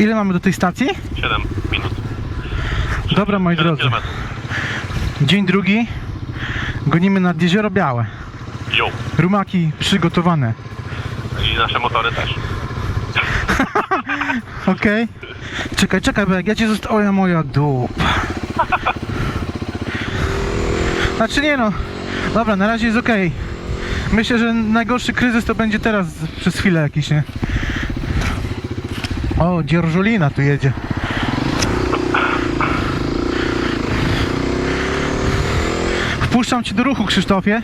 Ile mamy do tej stacji? 7 minut. Dobra, moi 7 drodzy. kilometrów. Dzień drugi. Gonimy nad Jezioro Białe. Jo. Rumaki przygotowane. I nasze motory też. Okej. Czekaj, czekaj, bo jak ja cię zosta... Oja moja dupa. Znaczy nie no. Dobra, na razie jest okej. Myślę, że najgorszy kryzys to będzie teraz przez chwilę jakiś, nie? O, dzierżolina tu jedzie. Wpuszczam cię do ruchu, Krzysztofie.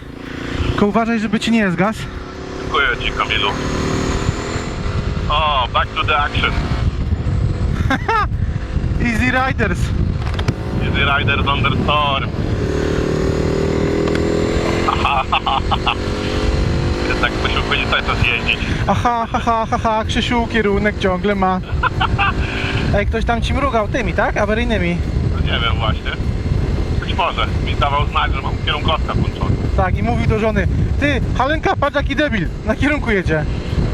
Tylko uważaj, żeby ci nie zgasł. Dziękuję Ci, Kamilu. O, back to the action. Easy Riders. Easy Riders on the storm. Jednak posiłku nie cały czas jeździć. Aha, ha, ha, ha, ha, Krzysiu kierunek ciągle ma. Ej, ktoś tam ci mrugał tymi, tak? Awaryjnymi. No nie wiem właśnie. Być może. Mi dawał znać, że mam kierunkowskaz włączony. Tak, i mówił do żony, ty, Halenka, patrz jaki debil, na kierunku jedzie.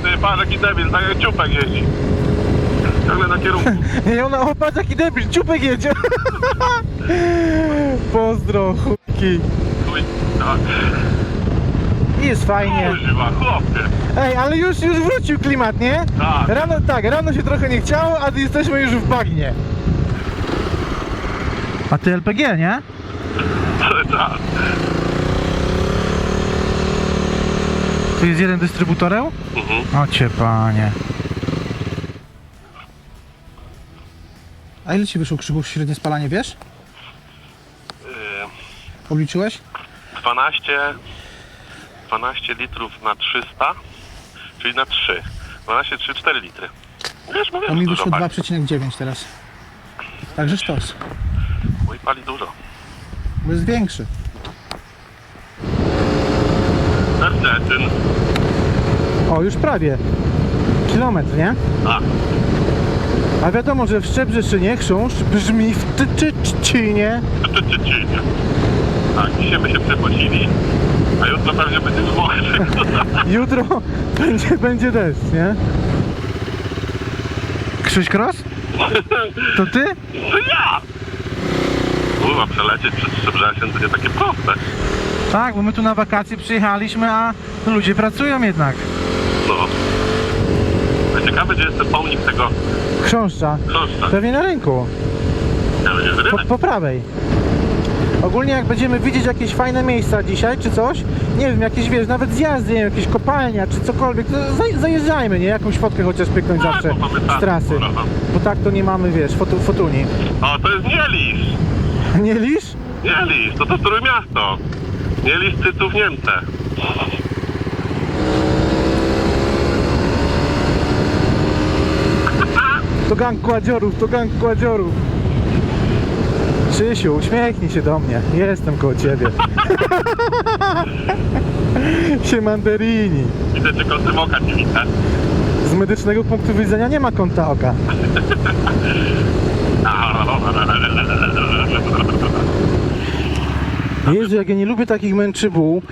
Ty, patrz jaki debil, tak jak ciupek jeździ. Ciągle na kierunku. I ona, o, patrz jaki debil, ciupek jedzie. Pozdro, chłopki. Chuj, tak. Jest fajnie. Kuźwa, chłopie. Ej, ale już, już wrócił klimat, nie? Tak. Rano, tak, rano się trochę nie chciało, a jesteśmy już w bagnie. A ty LPG, nie? Czas. Tu jest jeden dystrybutorem? Mhm. O cię panie. A ile ci wyszło krzywów średnie spalanie, wiesz? Yy, Obliczyłeś? 12, 12 litrów na 300, czyli na 3. 12, 3, 4 litry. Wiesz, mówię, A mi wyszło pali. 2,9 teraz. Także sztos. Mój pali dużo. Bo jest większy. Sercetyn. O, już prawie. Kilometr, nie? A, A wiadomo, że w Szczebrzeszynie chrząszcz brzmi w czy, czy, czy. Tak, dzisiaj my się przepocili, a jutro pewnie będzie mokry. Jutro będzie, będzie deszcz, nie? Krzyś Kros? To ty? To ja! Kurwa, przelecieć przez Szczebrzeszyn to nie takie proste. Tak, bo my tu na wakacje przyjechaliśmy, a ludzie pracują jednak. No. Ciekawe, gdzie jest ten pomnik tego Chrząszcza. chrząszcza. Pewnie na rynku. Ja będzie Po, po prawej. Ogólnie jak będziemy widzieć jakieś fajne miejsca dzisiaj, czy coś, nie wiem, jakieś, wiesz, nawet zjazdy, nie wiem, jakieś kopalnia, czy cokolwiek, to zaj- zajeżdżajmy, nie? Jakąś fotkę chociaż pyknąć Tak, zawsze mamy z trasy. Bo tak to nie mamy, wiesz, fotu, fotuni. O, to jest Nielisz! Nie lisz? Nielisz, to to Trójmiasto. Nielisz, Cyców, Niemce. To gang kładziorów, to gang kładziorów. Krzysiu, uśmiechnij się do mnie. Jestem koło ciebie. Siemanderini. Widzę, czy kątem oka nie widzę. Z medycznego punktu widzenia nie ma kąta oka. Jezu, jak ja nie lubię takich męczybuł,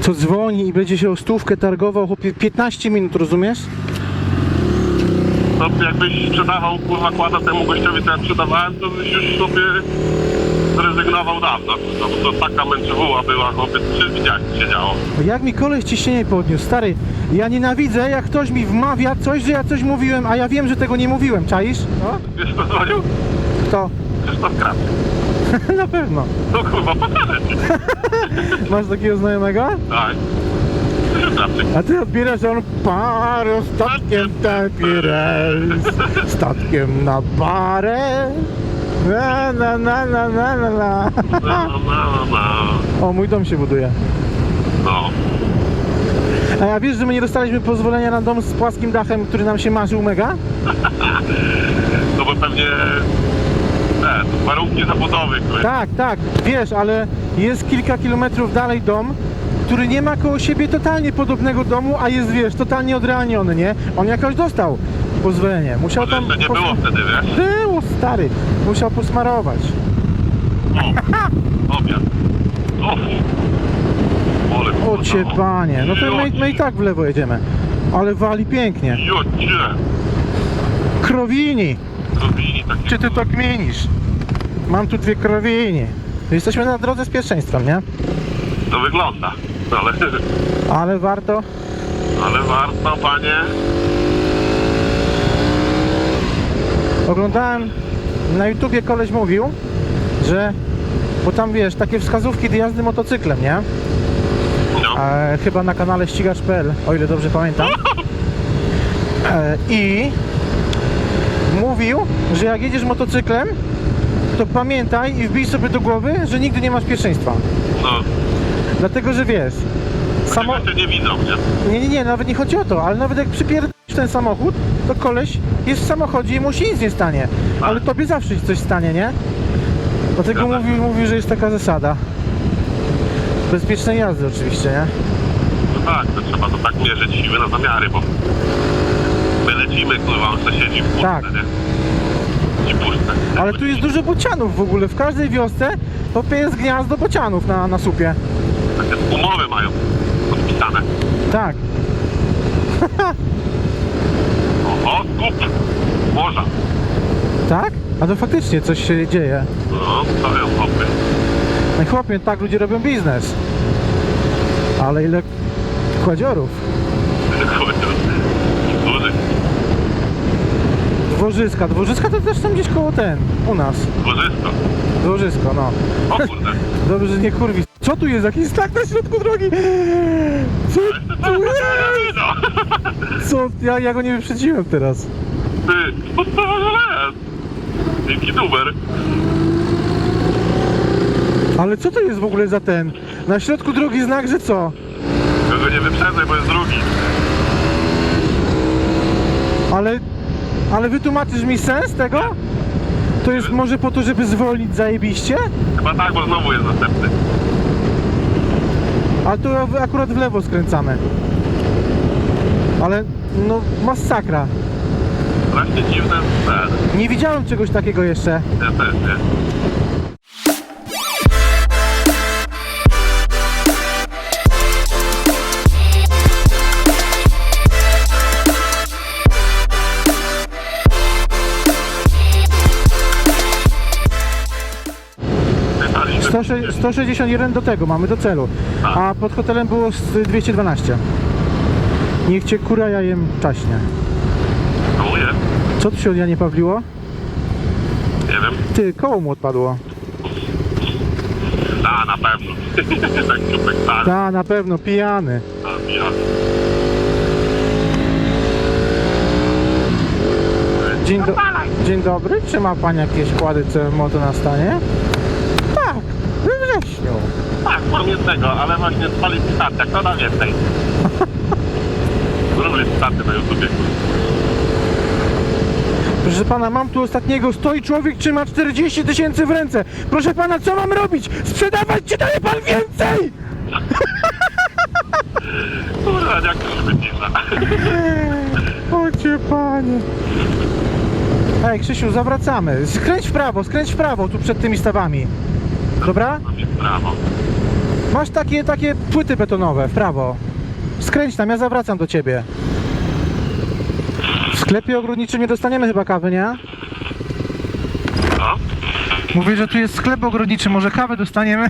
co dzwoni i będzie się o stówkę targował, chłopie, 15 minut, rozumiesz? To jakbyś sprzedawał kurwa kłada temu gościowi, co ja sprzedawałem, to byś już sobie zrezygnował dawno. No bo to taka męczywuła była, chłopie, czy widziałeś, co się działo. Jak mi koleś ciśnienie podniósł, stary, ja nienawidzę, jak ktoś mi wmawia coś, że ja coś mówiłem, a ja wiem, że tego nie mówiłem, czaisz? No? Wiesz, kto dzwonił? Kto? Krzysztof Krat. Na pewno. No kurwa, pokażę ci. Masz takiego znajomego? Tak. A ty odbierasz, on parę statkiem taki rejs, statkiem na parę. Na, na, na, na, na, na, na. No, no, no. O, mój dom się buduje. No. A ja wiesz, że my nie dostaliśmy pozwolenia na dom z płaskim dachem, który nam się marzył mega? No bo pewnie te, warunki zabudowy, które... Tak, tak, wiesz, ale jest kilka kilometrów dalej dom, który nie ma koło siebie totalnie podobnego domu, a jest, wiesz, totalnie odrealniony, nie? On jakoś dostał pozwolenie. Musiał tam... jeszcze nie pos- było wtedy, wiesz? Było, stary. Musiał posmarować. O, obiad. O, fu. Ole, O cię panie, no to my, my i tak w lewo jedziemy. Ale wali pięknie. Jocie. Krowini. krowini takie. Czy ty to kminisz? Mam tu dwie krowinie. Jesteśmy na drodze z pierwszeństwem, nie? To wygląda. Ale, Ale warto. ale warto, panie. Oglądałem na YouTubie koleś mówił, że bo tam wiesz, takie wskazówki do jazdy motocyklem, nie? No. E, chyba na kanale ścigacz.pl, o ile dobrze pamiętam. E, I mówił, że jak jedziesz motocyklem, to pamiętaj i wbij sobie do głowy, że nigdy nie masz pierwszeństwa. No. Dlatego, że wiesz, samo... Samo... nie widzą, nie? Nie, nie, nie, nawet nie chodzi o to, ale nawet jak przypierdolisz ten samochód, to koleś jest w samochodzie i mu się nic nie stanie. Ale tobie zawsze coś stanie, nie? Dlatego mówił, mówił, że jest taka zasada. Bezpiecznej jazdy oczywiście, nie? No tak, to trzeba to tak mierzyć siły na zamiary, bo my lecimy, kurwa, on se siedzi w pustce, Tak. nie? I puste. Ale tu jest dużo bocianów w ogóle. W każdej wiosce popie jest gniazdo bocianów na, na supie. Takie umowy mają podpisane. Tak. Oho, skup! Morza. Tak? A to faktycznie coś się dzieje. No, jest hopy. No i chłopie, tak ludzie robią biznes. Ale ile kładziorów. Duży. Dworzyska. Dworzyska to też tam gdzieś koło ten, u nas. Dworzysko. Dworzysko, no. O kurde. Dobrze, że nie kurwi. Co tu jest? Jakiś znak na środku drogi? Co tu jest? No. Co? Ja, ja go nie wyprzedziłem teraz. Ty, co to w ogóle jest? Dzięki numer. Ale co to jest w ogóle za ten? Na środku drogi znak, że co? Kogo nie wyprzedzaj, bo jest drugi. Ale... Ale wytłumaczysz mi sens tego? To jest może po to, żeby zwolnić zajebiście? Chyba tak, bo znowu jest następny. Ale to akurat w lewo skręcamy. Ale no masakra. Strasznie dziwny ten. Nie widziałem czegoś takiego jeszcze. Ja też, nie? Pytaliśmy, 106 161 do tego, mamy do celu. A pod hotelem było z 212. Niech cię kura jajem czaśnie. Komu jest? Co tu się od Janie Pawliło? Nie wiem. Ty, koło mu odpadło. A, na pewno. tak stary. Ta, na pewno, pijany. A, ja. Dzień, do... Dzień dobry, czy ma Pani jakieś kłady co moto na stanie? Tak, we wrześniu. Tak, mam jednego, ale właśnie spali statek, to da więcej. Staty na YouTubie. Proszę Pana, mam tu ostatniego, stoi człowiek, trzyma 40 tysięcy w ręce. Proszę Pana, co mam robić? Sprzedawać, czy daje Pan więcej? Kurwa, jak to się wycisza. Ocie Panie. Ej, Krzysiu, zawracamy. Skręć w prawo, skręć w prawo, tu przed tymi stawami. Dobra? Mam jest prawo. Masz takie, takie płyty betonowe w prawo. Skręć tam, ja zawracam do ciebie. W sklepie ogrodniczym nie dostaniemy chyba kawy, nie? Co? Mówię, że tu jest sklep ogrodniczy, może kawę dostaniemy?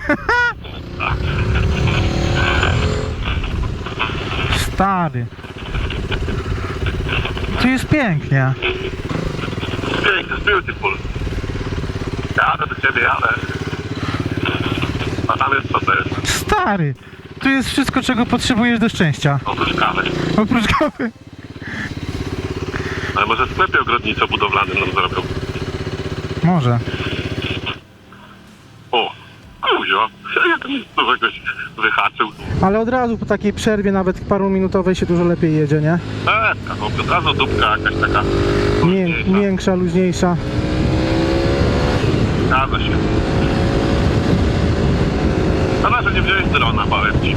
Stary. Tu jest pięknie. Piękny, beautiful. Jadę do ciebie, jadę. A tam jest co to jest? Stary. Tu jest wszystko, czego potrzebujesz do szczęścia. Otóż kawy. Oprócz kawy. Ale może w sklepie ogrodniczo-budowlanym nam zrobią. Może. O, kuzio. Mi tu jakoś wyhaczył. Ale od razu po takiej przerwie, nawet paruminutowej się dużo lepiej jedzie, nie? Eee, od razu dupka jakaś taka. Mię luźniejsza. miększa, luźniejsza. Zgadza się. Szkoda, że nie wziąłeś drona, powiem ci.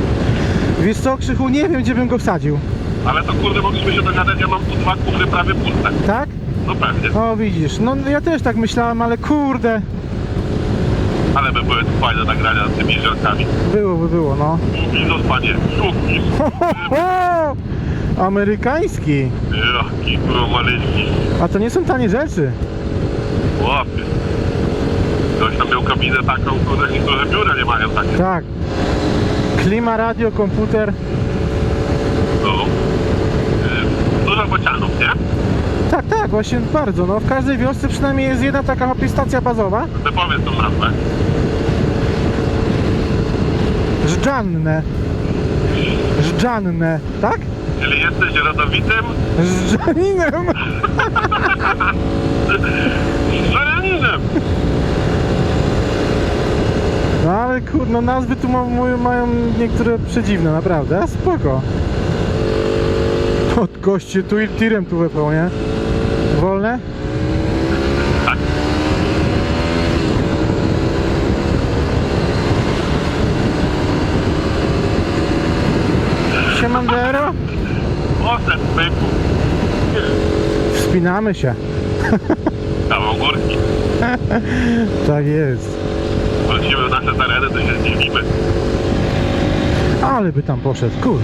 Wiesz co, Krzychu, nie wiem, gdzie bym go wsadził. Ale to kurde, mogliśmy się dogadać, ja mam tu dwa kufry prawie puste. Tak? No pewnie. O, widzisz. No, ja też tak myślałem, ale kurde. Ale by były tu fajne nagrania z tymi żarkami. Byłoby, było, no. Panie, szukni. Ho, ho, ho! Amerykański. Jaki kurwa malutki. A to nie są tanie rzeczy. Chłopie. Ktoś tam miał kabinę taką, kurde, niektórzy biura nie mają takie. Tak. Klima, radio, komputer. No. Yy, Dużo bocianów, nie? Tak, tak, właśnie bardzo. No, w każdej wiosce przynajmniej jest jedna taka hopie stacja bazowa. Ty powiedz tą nazwę. Żdżanne. Żdżanne, tak? Czyli jesteś rodowitym Żdżaninem. żeraninem. No ale kur, no nazwy tu ma, mają niektóre przedziwne, naprawdę. Spoko. Od goście tu i tirem tu wepał, nie? Wolne? Tak. Siemandero? Osem pyku. Wspinamy się. Kawał górki. Tak jest. Wrócimy w nasze tereny, to się zdziwimy. Ale by tam poszedł, kur.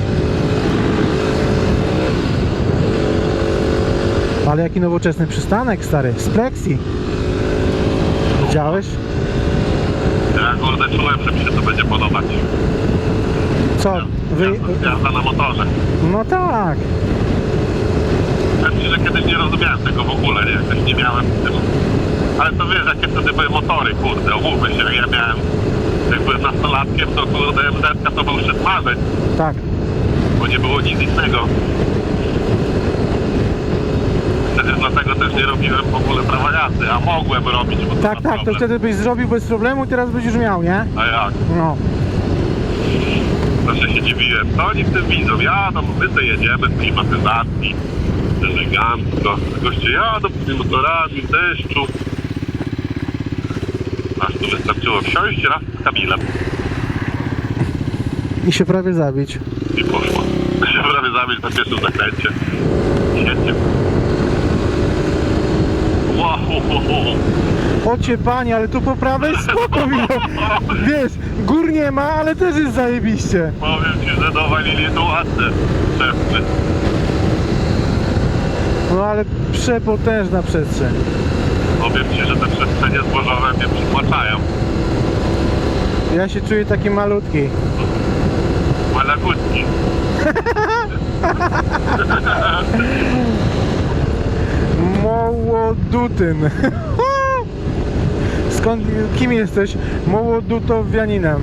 Ale jaki nowoczesny przystanek, stary. Z Plexi. Widziałeś? Ja kurde czułem, że mi się to będzie podobać. Co? Wy... Jazda, na motorze. No tak. Powiem ci, że kiedyś nie rozumiałem tego w ogóle, nie? Jakoś nie miałem. Ale to wiesz, jakie wtedy były motory, kurde, umówmy się, ja miałem... Jak byłem nastolatkiem, to kurde MZ to był szczyt marzeń, Tak. bo nie było nic innego. Dlatego też nie robiłem w ogóle prawa jazdy, a mogłem robić, bo to Tak, ma tak, to problem. wtedy byś zrobił bez problemu i teraz byś już miał, nie? A jak? No. Zawsze się dziwiłem, co oni w tym widzą? Jadą, my to jedziemy z klimatyzacji, elegancko. Goście jadą z tymi motorami w deszczu. Aż tu wystarczyło wsiąść raz z Kamilem I się prawie zabić. i poszło. Się prawie zabić na pierwszym zakręcie. Świetnie. Ocie panie, ale tu po prawej spoko widok. Wiesz, gór nie ma, ale też jest zajebiście. powiem ci, że dowalili tu ładne. No ale przepotężna przestrzeń. Powiem ci, że te przestrzenie zbożowe mnie przytłaczają. Ja się czuję taki malutki. Malagutki. Mołodutyn. Skąd, kim jesteś? Mołodutowianinem.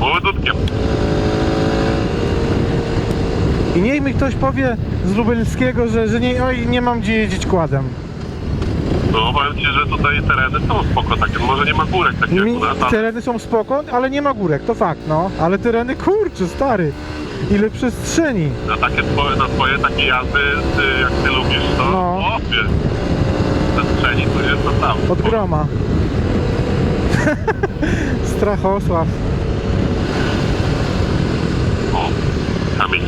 Młodutkiem. I niech mi ktoś powie z Lubelskiego, że, że nie, oj, nie mam gdzie jeździć kładem. No powiem ci, że tutaj tereny są spoko takie, może nie ma górek takich jak Mi, u nas, ale tereny są spoko, ale nie ma górek, to fakt, no. Ale tereny, kurczę, stary. Ile przestrzeni. na takie twoje, na twoje takie jazdy, ty, jak ty lubisz, to No. opie. Przestrzeni tu jest to tam. Od groma. Strachosław. O, kamień.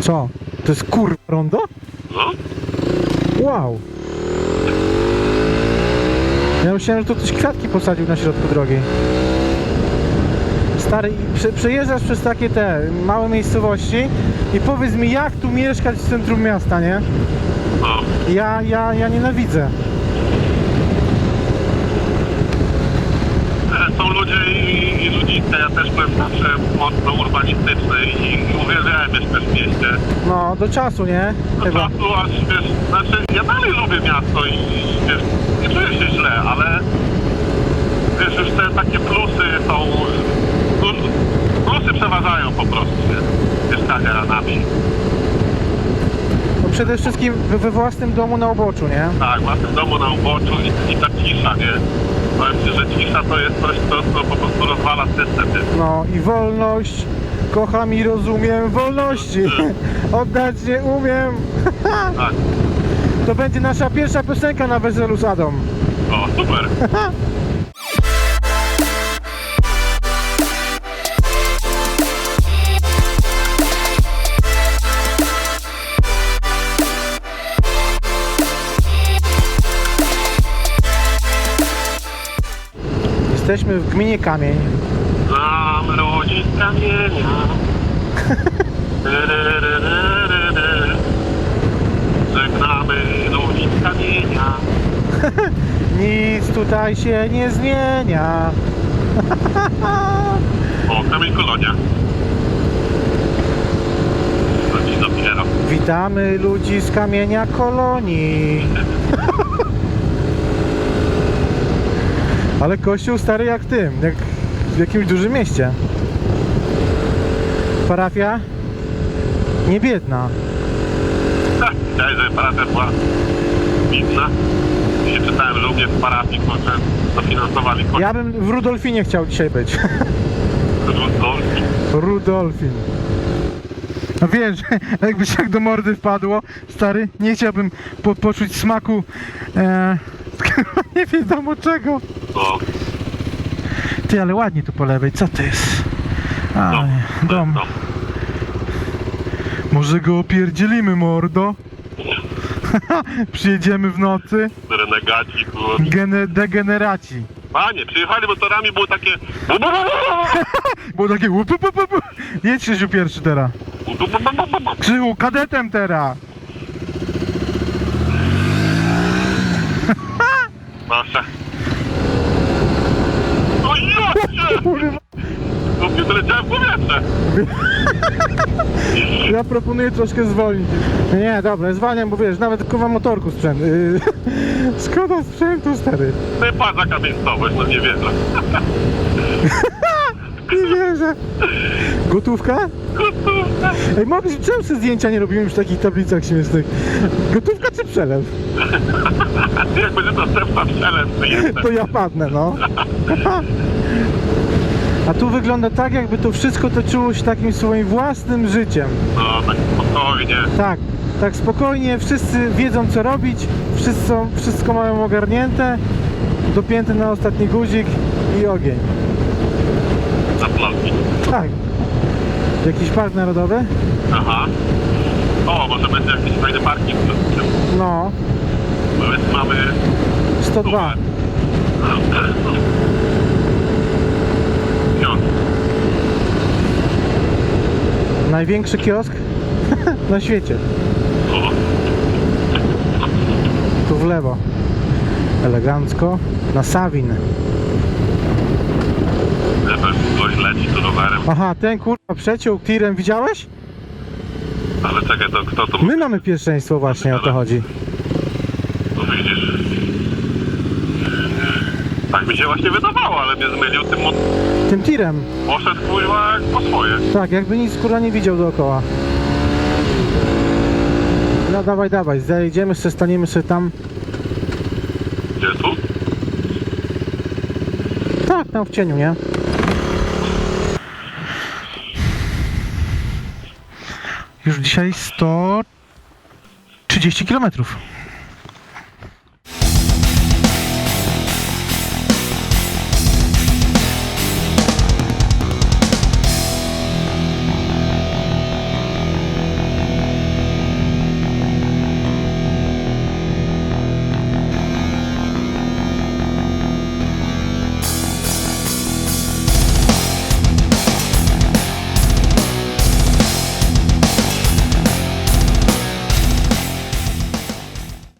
Co? To jest kur... rondo? No, Wow. Ja myślałem, że tu ktoś kwiatki posadził na środku drogi. Stary, i prze, przejeżdżasz przez takie te małe miejscowości i powiedz mi, jak tu mieszkać w centrum miasta, nie? no. Ja, ja, ja nienawidzę. E, Są ludzie i, i ludzice, ja też byłem zawsze mocno urbanistyczny i, i uwielbiałem mieszkać w mieście. No, do czasu, nie? Do Chyba. czasu aż wiesz, znaczy ja dalej lubię miasto i, i wiesz, nie czuję się źle, ale wiesz, już te takie plusy są, plusy przeważają po prostu, nie? Mieszkania na wsi. No przede wszystkim we- we własnym domu na uboczu, nie? Tak, własnym domu na uboczu i, i ta cisza, nie? Powiem ci, że cisza to jest coś, co, co po prostu rozwala system, nie? No i wolność. Kocham i rozumiem wolności. Oddać nie umiem. Tak. To będzie nasza pierwsza piosenka na weselu z Adą. O, super. Jesteśmy w gminie Kamień. Znam ludzi z kamienia. Żegnamy ludzi z kamienia. Nic tutaj się nie zmienia. O, kamień kolonia. Witamy ludzi z kamienia kolonii. Ale kościół stary jak tym, jak w jakimś dużym mieście. Parafia nie biedna. Ha, Chciałeś, żeby parafia była widna. I czytałem, że u mnie w parafii kurczę dofinansowali kościół. Ja bym w Rudolfinie chciał dzisiaj być. Rudolfin. No wiesz, jakby się jak do mordy wpadło, stary, nie chciałbym po, poczuć smaku e, nie wiadomo czego. No, Ty, ale ładnie tu po lewej, co to jest? A, no, nie, dom. no. Może go opierdzielimy, mordo? Przyjedziemy w nocy? Renegaci, kurczę. Gene, degeneraci. Panie, przyjechali motorami, było takie... Było takie. Jedź Krzysiu pierwszy teraz. Krzychu, kadetem teraz. Proszę. O jacie! No mnie doleciałem w powietrze. Ja proponuję troszkę zwolnić. Nie, dobra, zwalniam, bo wiesz, nawet kowa motorku sprzęt. Yy, szkoda sprzętu, stary. Typa za kamiencowość, no nie wierzę. Nie wierzę. Gotówka? Gotówka. Ej, mogliśmy, czemu sobie zdjęcia nie robimy już w takich tablicach śmiesznych? Gotówka czy przelew? Jak będzie następna przelędny jestem. To ja padnę, no. A tu wygląda tak, jakby to wszystko toczyło się takim swoim własnym życiem. No, tak spokojnie. Tak, tak spokojnie, wszyscy wiedzą co robić, wszystko, wszystko mają ogarnięte, dopięte na ostatni guzik i ogień. Za plotki. Tak. Jakiś park narodowy? Aha. O, może będzie jakiś fajny parking. No, więc mamy... 102. Ksiądz. Największy kiosk na świecie. O, Tu w lewo. Elegancko. Na Sawin. Leci tu rowerem. Aha, ten kurwa przeciął tirem, widziałeś? Ale czekaj, to kto tu... My mamy pierwszeństwo właśnie, o to chodzi. No widzisz. Tak mi się właśnie wydawało, ale mnie zmylił tym. Tym tirem. Poszedł kurwa jak po swoje. Tak, jakby nic kurwa nie widział dookoła. No dawaj, dawaj, zajedziemy sobie, staniemy sobie tam. Gdzie tu? Tak, tam w cieniu, nie? Już dzisiaj 130 km.